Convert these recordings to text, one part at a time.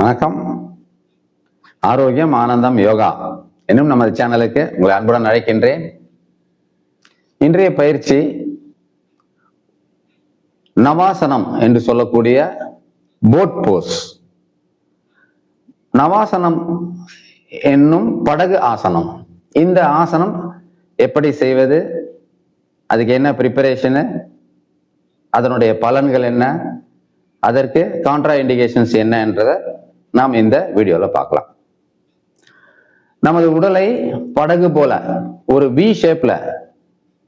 வணக்கம். ஆரோக்கியம் ஆனந்தம் யோகா என்னும் நமது சேனலுக்கு உங்களை அன்புடன் அழைக்கின்றேன். இன்றைய பயிற்சி நவாசனம் என்று சொல்லக்கூடிய போட் போஸ் நவாசனம் என்னும் படகு ஆசனம். இந்த ஆசனம் எப்படி செய்வது? அதுக்கு என்ன ப்ரிப்பரேஷனு அதனுடைய பலன்கள் என்ன? அதற்கு கான்ட்ரா இண்டிகேஷன்ஸ் என்ன என்றதை நாம் இந்த வீடியோவில் பார்க்கலாம். நமது உடலை படகு போல ஒரு வி ஷேப்ல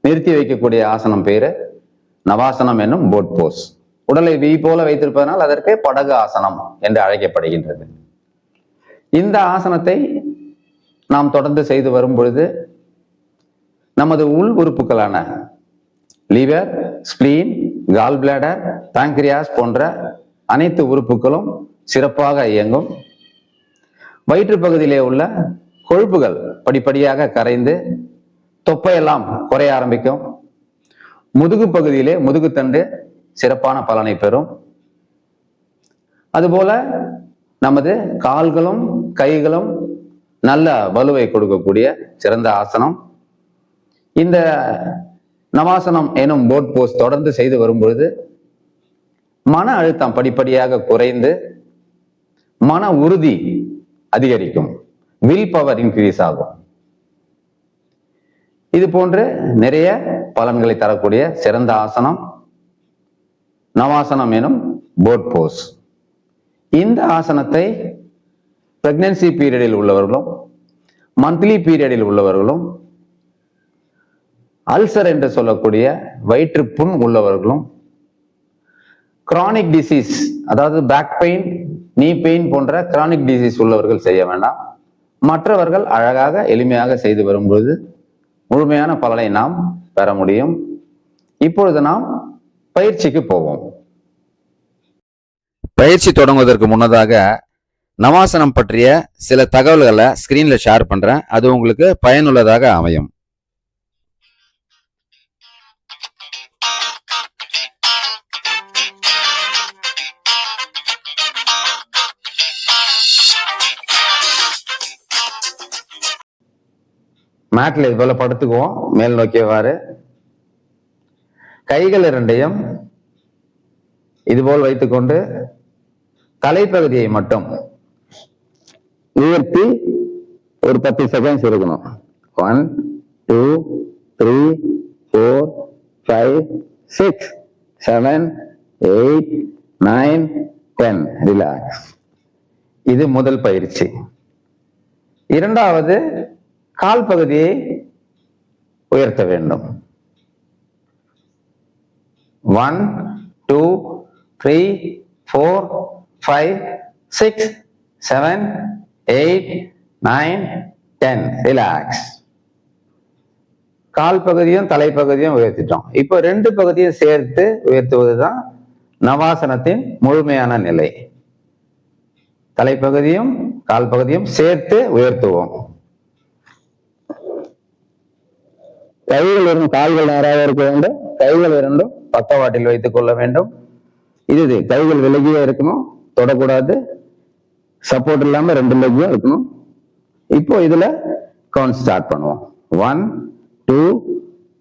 நிறுத்தி வைக்கக்கூடிய ஆசனம் பேரு நவாசனம் என்னும் போட் போஸ் உடலை வி போல வைத்திருப்பதனால் அதற்கு படகு ஆசனம் என்று அழைக்கப்படுகின்றது. இந்த ஆசனத்தை நாம் தொடர்ந்து செய்து வரும் பொழுது நமது உள் உறுப்புகளான liver spleen gall bladder pancreas போன்ற அனைத்து உறுப்புகளும் சிறப்பாக இயங்கும். வயிற்று பகுதியிலே உள்ள கொழுப்புகள் படிப்படியாக கரைந்து தொப்பையெல்லாம் குறைய ஆரம்பிக்கும். முதுகு பகுதியிலே முதுகுத்தண்டு சிறப்பான பலனை பெறும். அதுபோல நமது கால்களும் கைகளும் நல்ல வலுவை கொடுக்கக்கூடிய சிறந்த ஆசனம். இந்த நவாசனம் எனும் போட் போஸ் தொடர்ந்து செய்து வரும் பொழுது மன அழுத்தம் படிப்படியாக குறைந்து மன உறுதி அதிகரிக்கும். வில் பவர் இன்க்ரீஸ் ஆகும். இது போன்று நிறைய பலன்களை தரக்கூடிய சிறந்த ஆசனம் நவாசனம் எனும் போட் போஸ் இந்த ஆசனத்தை பிரெக்னன்சி பீரியடில் உள்ளவர்களும் மந்த்லி பீரியடில் உள்ளவர்களும் அல்சர் என்று சொல்லக்கூடிய வயிற்று புண் உள்ளவர்களும் கிரானிக் டிசீஸ் அதாவது பேக் பெயின் நீ பெயின் போன்ற கிரானிக் டிசீஸ் உள்ளவர்கள் செய்ய வேண்டாம். மற்றவர்கள் அழகாக எளிமையாக செய்து வரும்பொழுது முழுமையான பலனை நாம் பெற முடியும். இப்பொழுது நாம் பயிற்சிக்கு போவோம். பயிற்சி தொடங்குவதற்கு முன்னதாக நவாசனம் பற்றிய சில தகவல்களை ஸ்கிரீன்ல ஷேர் பண்றேன். அது உங்களுக்கு பயனுள்ளதாக அமையும். மேட்ல இது போல படுத்துக்குவோம். மேல் நோக்கியவாறு கைகள் இரண்டையும் இதுபோல் வைத்துக்கொண்டு தலைப்பகுதியை மட்டும் உயர்த்தி ஒரு பத்து செகண்ட்ஸ் இருக்கணும். One two three four five six seven eight nine ten relax இது முதல் பயிற்சி. இரண்டாவது கால் பகுதியை உயர்த்த வேண்டும். One two three four five six seven eight nine ten relax கால் பகுதியும் தலைப்பகுதியும் உயர்த்திட்டோம். இப்போ ரெண்டு பகுதியும் சேர்த்து உயர்த்துவது தான் நவாசனத்தின் முழுமையான நிலை. தலைப்பகுதியும் கால் பகுதியும் சேர்த்து உயர்த்துவோம். கைகள் இரண்டும் கால்கள் நேராக இருக்க வேண்டும். கைகள் இரண்டும் பக்கவாட்டில் வைத்துக் கொள்ள வேண்டும். இது இது கைகள் விலகியே இருக்கணும். தொடக்கூடாது. சப்போர்ட் இல்லாமல் ரெண்டு லெக்கும் இருக்கணும். இப்போ இதுல கவுண்ட் ஸ்டார்ட் பண்ணுவோம். One two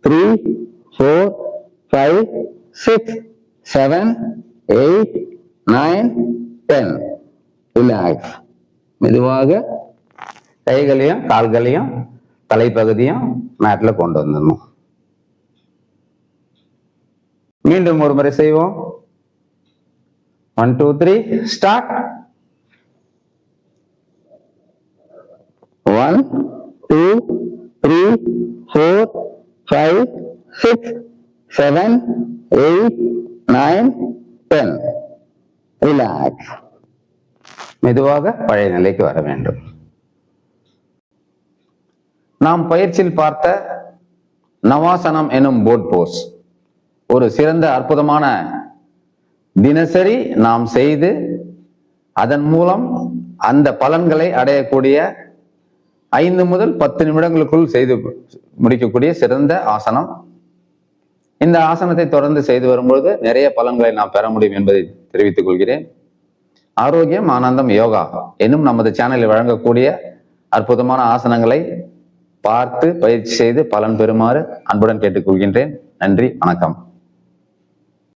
three four five six seven eight nine ten relax மெதுவாக கைகளையும் கால்களையும் தலைப்பகுதியும் மேட்ல கொண்டு வந்துடணும் மீண்டும் ஒரு முறை செய்வோம் one two three start one two three four five six seven eight nine ten relax மெதுவாக பழைய நிலைக்கு வர வேண்டும் நாம் பயிற்சியில் பார்த்த நவாசனம் எனும் போட் போஸ் ஒரு சிறந்த அற்புதமான தினசரி நாம் செய்து அதன் மூலம் அந்த பலன்களை அடையக்கூடிய ஐந்து முதல் பத்து நிமிடங்களுக்குள் செய்து முடிக்கக்கூடிய சிறந்த ஆசனம். இந்த ஆசனத்தை தொடர்ந்து செய்து வரும்பொழுது நிறைய பலன்களை நாம் பெற முடியும் என்பதை தெரிவித்துக் கொள்கிறேன். ஆரோக்கியம் ஆனந்தம் யோகா என்னும் நமது சேனலில் வழங்கக்கூடிய அற்புதமான ஆசனங்களை பார்த்து பயிற்சி செய்து பலன் பெறுமாறு அன்புடன் கேட்டுக்கொள்கின்றேன். நன்றி வணக்கம்.